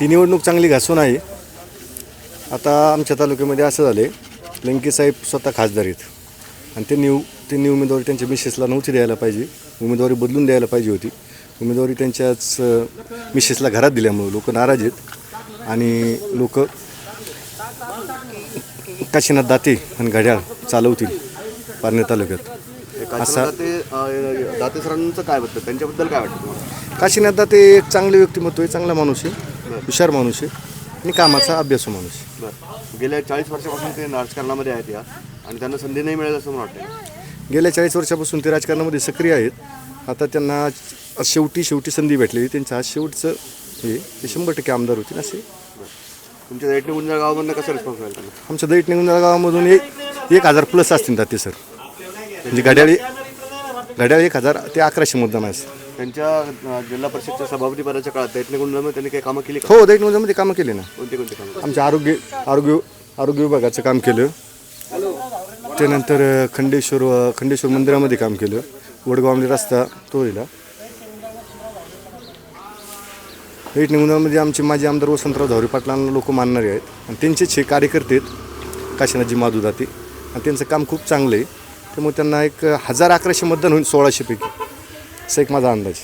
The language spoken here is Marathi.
ही निवडणूक चांगली घासून आहे. आता आमच्या तालुक्यामध्ये असं झालं आहे लंके साहेब स्वतः खासदार आहेत. आणि त्यांनी त्यांनी उमेदवारी त्यांच्या मिसेसला नव्हती द्यायला पाहिजे. उमेदवारी बदलून द्यायला पाहिजे होती. उमेदवारी त्यांच्याच मिसेसला घरात दिल्यामुळे लोक नाराज आहेत. आणि लोक काशीनाथ दाते आणि घड्याळ चालवतील पारणे तालुक्यात. असा- दाते दाते सरांचं काय वाटतं? त्यांच्याबद्दल काय वाटतं तुम्हाला? काशीनाथ दाते एक चांगले व्यक्तिमत्व आहे चांगला माणूस आहे हुशार माणूस आहे आणि कामाचा अभ्यासू माणूस. आहे बरं. गेल्या चाळीस वर्षापासून ते राजकारणामध्ये आहेत या आणि त्यांना संधी नाही मिळेल असं मला वाटतं गेल्या चाळीस वर्षापासून ते राजकारणामध्ये सक्रिय आहेत. आता त्यांना शेवटी शेवटी संधी भेटलेली. त्यांचं आज शेवटचं हे ते शंभर टक्के आमदार होतील असे. तुमच्या दैठणी गुंजळ गावामधनं कसं रिस्पॉन्स मिळेल त्यांना? आमच्या दैट निगुंजळा गावामधून एक एक हजार प्लस असतील दाते सर. म्हणजे घड्याळी घड्याळ एक हजार ते अकराशे मतदान आहे. त्यांच्या अं, जिल्हा परिषदच्या सभापती पदाच्या काळात दैठणी गुंजळमध्ये त्यांनी काही कामं केली का? हो दैट निगुंजमध्ये कामं केले ना. कोणते कोणते कामं? आमच्या आरोग्य आरोग्य आरोग्य विभागाचं काम केलं. त्यानंतर अ, खंडेश्वर अ, खंडेश्वर मंदिरामध्ये काम केलं. वडगावमध्ये रस्ता तोडला हेट निगुंजामध्ये आमचे माजी आमदार वसंतराव धावरे पाटलांना लोक मानणारे आहेत. आणि त्यांचेच हे कार्यकर्ते आहेत. काशीनाथजी माधू दाते आणि त्यांचं काम खूप चांगलं आहे. त्यामुळे त्यांना एक हजार अकराशे मतदान होईल सोळाशेपैकी असा एक माझा अंदाज